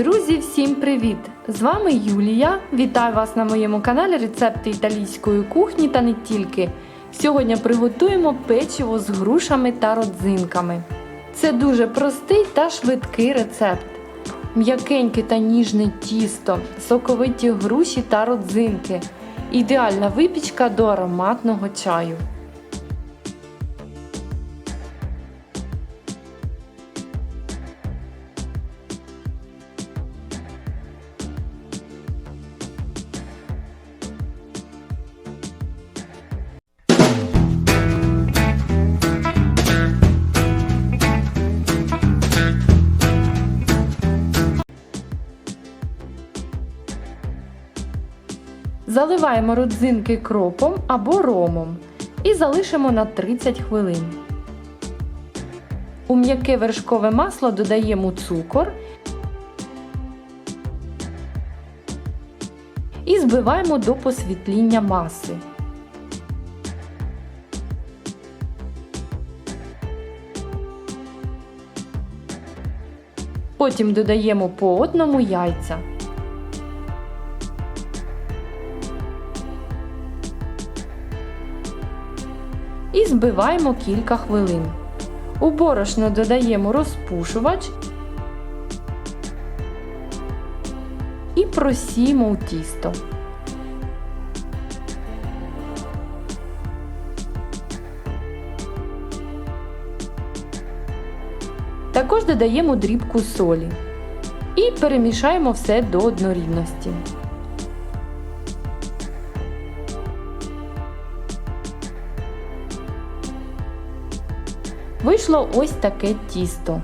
Друзі, всім привіт! З вами Юлія. Вітаю вас на моєму каналі Рецепти італійської кухні та не тільки. Сьогодні приготуємо печиво з грушами та родзинками. Це дуже простий та швидкий рецепт. М'якеньке та ніжне тісто, соковиті груші та родзинки. Ідеальна випічка до ароматного чаю. Заливаємо родзинки кропом або ромом і залишимо на 30 хвилин. У м'яке вершкове масло додаємо цукор і збиваємо до посвітління маси. Потім додаємо по одному яйця. І збиваємо кілька хвилин. У борошно додаємо розпушувач і просіємо у тісто. Також додаємо дрібку солі і перемішаємо все до однорідності. Вийшло ось таке тісто.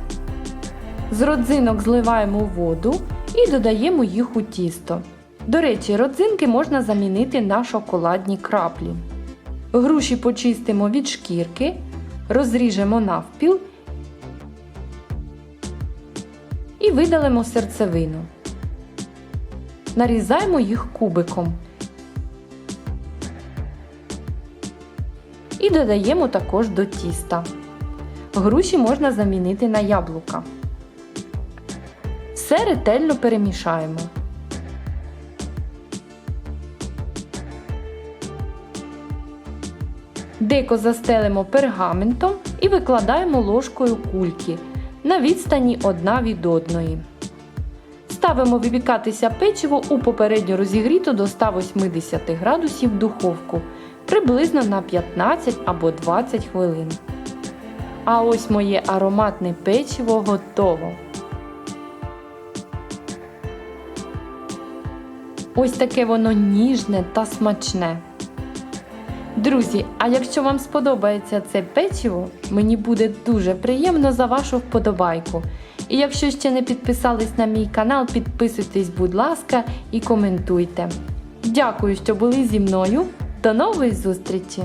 З родзинок зливаємо воду і додаємо їх у тісто. До речі, родзинки можна замінити на шоколадні краплі. Груші почистимо від шкірки, розріжемо навпіл і видалимо серцевину. Нарізаємо їх кубиком. І додаємо також до тіста. Груші можна замінити на яблука. Все ретельно перемішаємо. Деко застелимо пергаментом і викладаємо ложкою кульки на відстані одна від одної. Ставимо випікатися печиво у попередньо розігріту до 180 градусів духовку приблизно на 15 або 20 хвилин. А ось моє ароматне печиво готово. Ось таке воно ніжне та смачне. Друзі, а якщо вам сподобається це печиво, мені буде дуже приємно за вашу вподобайку. І якщо ще не підписались на мій канал, підписуйтесь, будь ласка, і коментуйте. Дякую, що були зі мною. До нової зустрічі!